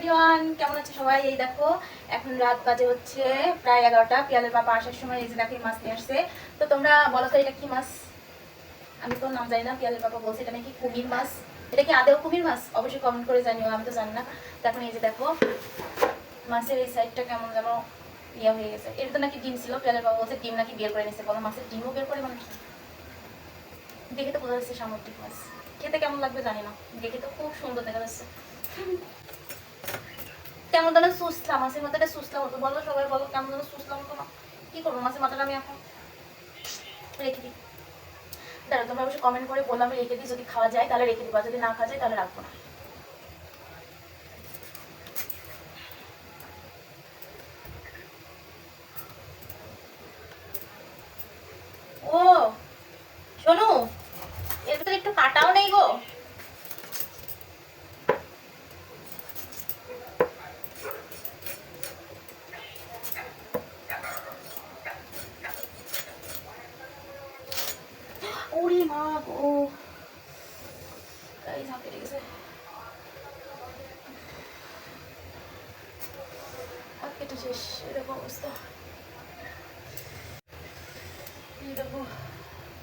Everyone কেমন আছে সবাই? এই দেখো, এখন রাত বাজে হচ্ছে প্রায় এগারোটা। পিয়ালের পাপা আসার সময় এই যে দেখো মাছ নিয়ে আসছে। তো তোমরা বলো তো, এটা কি মাছ? আমি তো নাম জানি না, পিয়ালের পাপা বলছে এটা নাকি কুমির মাছ। এটা কি আদেও কুমির মাছ? অবশ্যই কমেন্ট করে জানিও, আমি তো জানি না। তো এখন এই যে দেখো, মাছের এই সাইডটা কেমন যেন ইয়ে হয়ে গেছে। এটা তো নাকি ডিম ছিল, পিয়ালের বাবা বলছে ডিম নাকি বের করে নিছে বলো, মাছের ডিমও বের করে মানুষ দেখে তো বোঝা যাচ্ছে সামুদ্রিক মাছ। খেতে কেমন লাগবে জানি না। দেখে তো খুব সুন্দর দেখা যাচ্ছে। কেমন যেন সুসলা মাছের মাথাটা সুসলা মতো। বলো সবাই, বলো কেমন যেন সুসলা মতো না কি করব? মাছের মাথাটা আমি এখন রেখে দিই। দাঁড়া তোমরা অবশ্যই কমেন্ট করে বললাম, আমি রেখে দিই, যদি খাওয়া যায় তাহলে রেখে দিবা যদি না খাওয়া যায় তাহলে রাখব না। ও শোনো এর একটু কাটাও নেই গো। ওরে মা গো গাইস হাতে লেগেছে হাত কেটে শেষ এরকম অবস্থা এই দেখো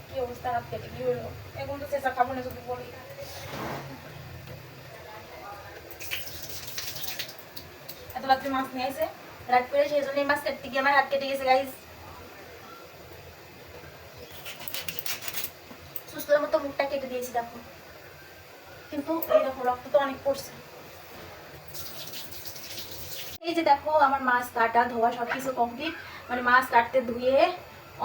কি অবস্থা হাত কেটে কি হলো এখন তো চেষ্টা খাব না যদি বলি এত রাত্রে মাছ নিয়ে আসে রাত করে সেই জন্য মাছ কাটতে গিয়ে আমার হাত কেটে গেছে গাইস সুস্থের মতো মুখটা কেটে দিয়েছি, দেখো। কিন্তু এই দেখো, রক্ত তো অনেক পড়ছে। এই যে দেখো, আমার মাছ কাটা, ধোয়া সব কিছু কমপ্লিট মানে মাছ কাটতে ধুয়ে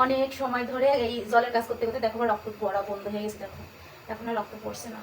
অনেক সময় ধরে এই জলের কাজ করতে করতে দেখো, রক্ত পড়া বন্ধ হয়ে গেছে, দেখো। এখন আর রক্ত পড়ছে না।